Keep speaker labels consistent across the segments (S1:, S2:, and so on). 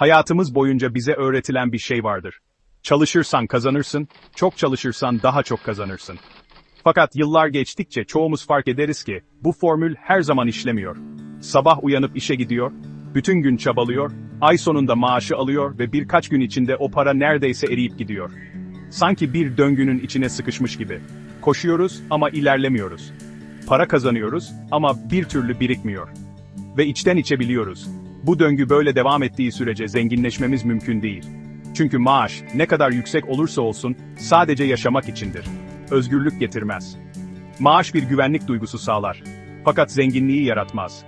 S1: Hayatımız boyunca bize öğretilen bir şey vardır. Çalışırsan kazanırsın, çok çalışırsan daha çok kazanırsın. Fakat yıllar geçtikçe çoğumuz fark ederiz ki bu formül her zaman işlemiyor. Sabah uyanıp işe gidiyor, bütün gün çabalıyor, ay sonunda maaşı alıyor ve birkaç gün içinde o para neredeyse eriyip gidiyor. Sanki bir döngünün içine sıkışmış gibi. Koşuyoruz ama ilerlemiyoruz. Para kazanıyoruz ama bir türlü birikmiyor. Ve içten içe biliyoruz. Bu döngü böyle devam ettiği sürece zenginleşmemiz mümkün değil. Çünkü maaş ne kadar yüksek olursa olsun sadece yaşamak içindir. Özgürlük getirmez. Maaş bir güvenlik duygusu sağlar. Fakat zenginliği yaratmaz.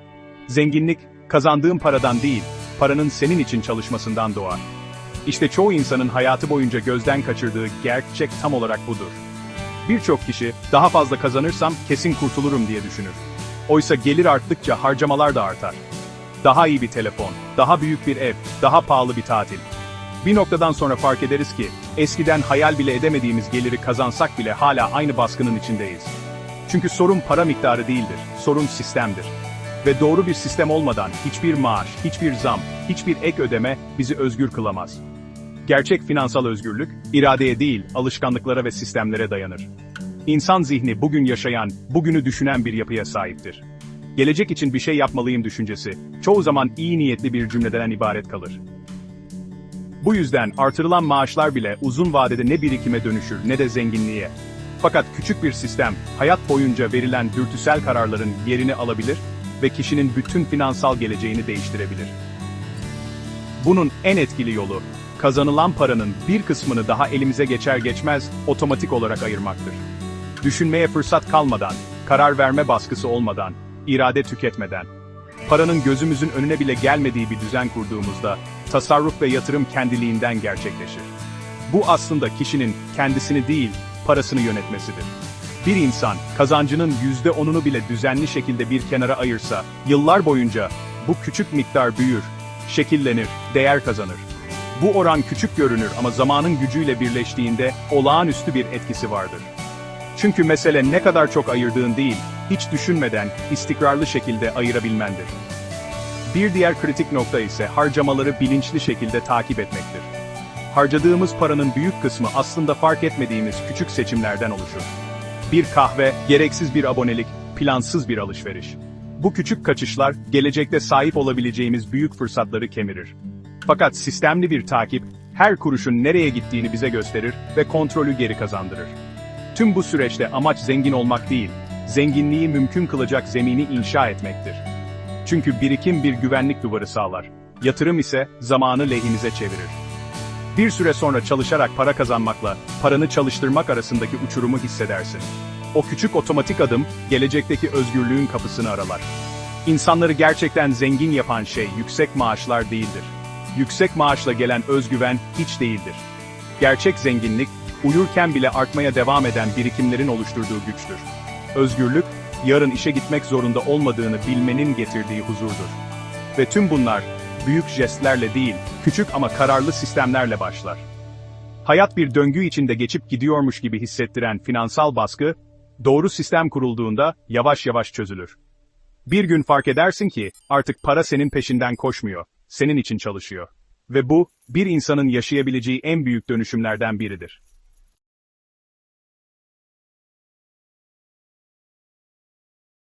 S1: Zenginlik kazandığın paradan değil, paranın senin için çalışmasından doğar. İşte çoğu insanın hayatı boyunca gözden kaçırdığı gerçek tam olarak budur. Birçok kişi daha fazla kazanırsam kesin kurtulurum diye düşünür. Oysa gelir arttıkça harcamalar da artar. Daha iyi bir telefon, daha büyük bir ev, daha pahalı bir tatil. Bir noktadan sonra fark ederiz ki, eskiden hayal bile edemediğimiz geliri kazansak bile hala aynı baskının içindeyiz. Çünkü sorun para miktarı değildir, sorun sistemdir. Ve doğru bir sistem olmadan hiçbir maaş, hiçbir zam, hiçbir ek ödeme bizi özgür kılamaz. Gerçek finansal özgürlük, iradeye değil, alışkanlıklara ve sistemlere dayanır. İnsan zihni bugün yaşayan, bugünü düşünen bir yapıya sahiptir. Gelecek için bir şey yapmalıyım düşüncesi, çoğu zaman iyi niyetli bir cümleden ibaret kalır. Bu yüzden artırılan maaşlar bile uzun vadede ne birikime dönüşür ne de zenginliğe. Fakat küçük bir sistem, hayat boyunca verilen dürtüsel kararların yerini alabilir ve kişinin bütün finansal geleceğini değiştirebilir. Bunun en etkili yolu, kazanılan paranın bir kısmını daha elimize geçer geçmez otomatik olarak ayırmaktır. Düşünmeye fırsat kalmadan, karar verme baskısı olmadan, irade tüketmeden, paranın gözümüzün önüne bile gelmediği bir düzen kurduğumuzda, tasarruf ve yatırım kendiliğinden gerçekleşir. Bu aslında kişinin kendisini değil, parasını yönetmesidir. Bir insan, kazancının yüzde onunu bile düzenli şekilde bir kenara ayırsa, yıllar boyunca bu küçük miktar büyür, şekillenir, değer kazanır. Bu oran küçük görünür ama zamanın gücüyle birleştiğinde olağanüstü bir etkisi vardır. Çünkü mesele ne kadar çok ayırdığın değil, hiç düşünmeden, istikrarlı şekilde ayırabilmendir. Bir diğer kritik nokta ise harcamaları bilinçli şekilde takip etmektir. Harcadığımız paranın büyük kısmı aslında fark etmediğimiz küçük seçimlerden oluşur. Bir kahve, gereksiz bir abonelik, plansız bir alışveriş. Bu küçük kaçışlar, gelecekte sahip olabileceğimiz büyük fırsatları kemirir. Fakat sistemli bir takip, her kuruşun nereye gittiğini bize gösterir ve kontrolü geri kazandırır. Tüm bu süreçte amaç zengin olmak değil, zenginliği mümkün kılacak zemini inşa etmektir. Çünkü birikim bir güvenlik duvarı sağlar. Yatırım ise zamanı lehinize çevirir. Bir süre sonra çalışarak para kazanmakla paranı çalıştırmak arasındaki uçurumu hissedersin. O küçük otomatik adım gelecekteki özgürlüğün kapısını aralar. İnsanları gerçekten zengin yapan şey yüksek maaşlar değildir. Yüksek maaşla gelen özgüven hiç değildir. Gerçek zenginlik uyurken bile artmaya devam eden birikimlerin oluşturduğu güçtür. Özgürlük, yarın işe gitmek zorunda olmadığını bilmenin getirdiği huzurdur. Ve tüm bunlar, büyük jestlerle değil, küçük ama kararlı sistemlerle başlar. Hayat bir döngü içinde geçip gidiyormuş gibi hissettiren finansal baskı, doğru sistem kurulduğunda yavaş yavaş çözülür. Bir gün fark edersin ki, artık para senin peşinden koşmuyor, senin için çalışıyor. Ve bu, bir insanın yaşayabileceği en büyük dönüşümlerden biridir.